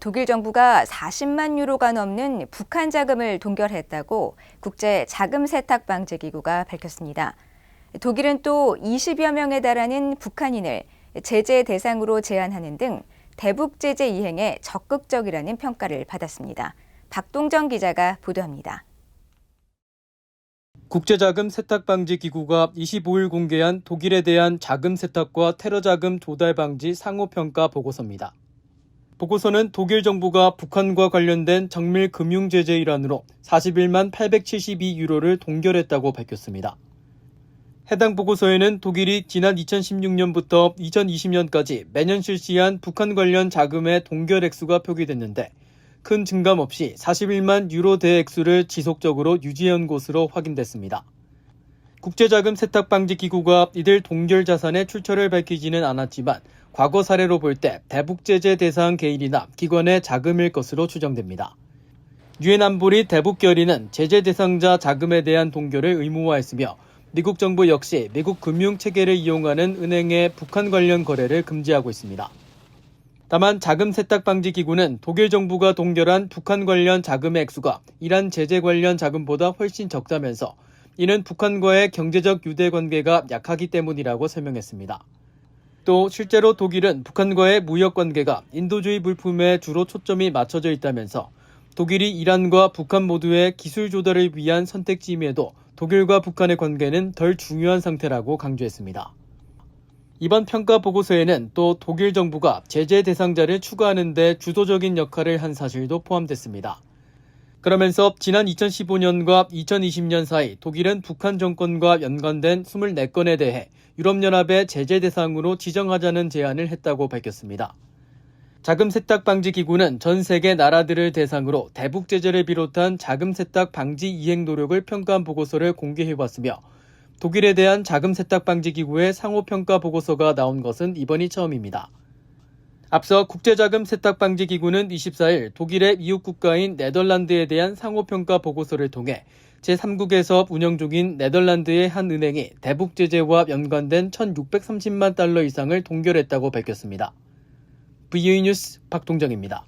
독일 정부가 40만 유로가 넘는 북한 자금을 동결했다고 국제 자금 세탁 방지 기구가 밝혔습니다. 독일은 또 20여 명에 달하는 북한인을 제재 대상으로 제한하는 등 대북 제재 이행에 적극적이라는 평가를 받았습니다. 박동정 기자가 보도합니다. 국제자금 세탁 방지 기구가 25일 공개한 독일에 대한 자금 세탁과 테러 자금 조달 방지 상호 평가 보고서입니다. 보고서는 독일 정부가 북한과 관련된 정밀 금융 제재 일환으로 41만 872 유로를 동결했다고 밝혔습니다. 해당 보고서에는 독일이 지난 2016년부터 2020년까지 매년 실시한 북한 관련 자금의 동결 액수가 표기됐는데 큰 증감 없이 41만 유로 대액수를 지속적으로 유지한 것으로 확인됐습니다. 국제자금 세탁 방지 기구가 이들 동결 자산의 출처를 밝히지는 않았지만 과거 사례로 볼 때 대북 제재 대상 개인이나 기관의 자금일 것으로 추정됩니다. 유엔 안보리 대북 결의는 제재 대상자 자금에 대한 동결을 의무화했으며 미국 정부 역시 미국 금융 체계를 이용하는 은행의 북한 관련 거래를 금지하고 있습니다. 다만 자금 세탁 방지 기구는 독일 정부가 동결한 북한 관련 자금의 액수가 이란 제재 관련 자금보다 훨씬 적다면서 이는 북한과의 경제적 유대 관계가 약하기 때문이라고 설명했습니다. 또 실제로 독일은 북한과의 무역 관계가 인도주의 물품에 주로 초점이 맞춰져 있다면서 독일이 이란과 북한 모두의 기술 조달을 위한 선택지임에도 독일과 북한의 관계는 덜 중요한 상태라고 강조했습니다. 이번 평가 보고서에는 또 독일 정부가 제재 대상자를 추가하는 데 주도적인 역할을 한 사실도 포함됐습니다. 그러면서 지난 2015년과 2020년 사이 독일은 북한 정권과 연관된 24건에 대해 유럽연합의 제재 대상으로 지정하자는 제안을 했다고 밝혔습니다. 자금 세탁 방지 기구는 전 세계 나라들을 대상으로 대북 제재를 비롯한 자금 세탁 방지 이행 노력을 평가한 보고서를 공개해 왔으며 독일에 대한 자금 세탁 방지 기구의 상호 평가 보고서가 나온 것은 이번이 처음입니다. 앞서 국제자금 세탁 방지 기구는 24일 독일의 이웃 국가인 네덜란드에 대한 상호 평가 보고서를 통해 제3국에서 운영 중인 네덜란드의 한 은행이 대북 제재와 연관된 1,630만 달러 이상을 동결했다고 밝혔습니다. VA 뉴스 박동정입니다.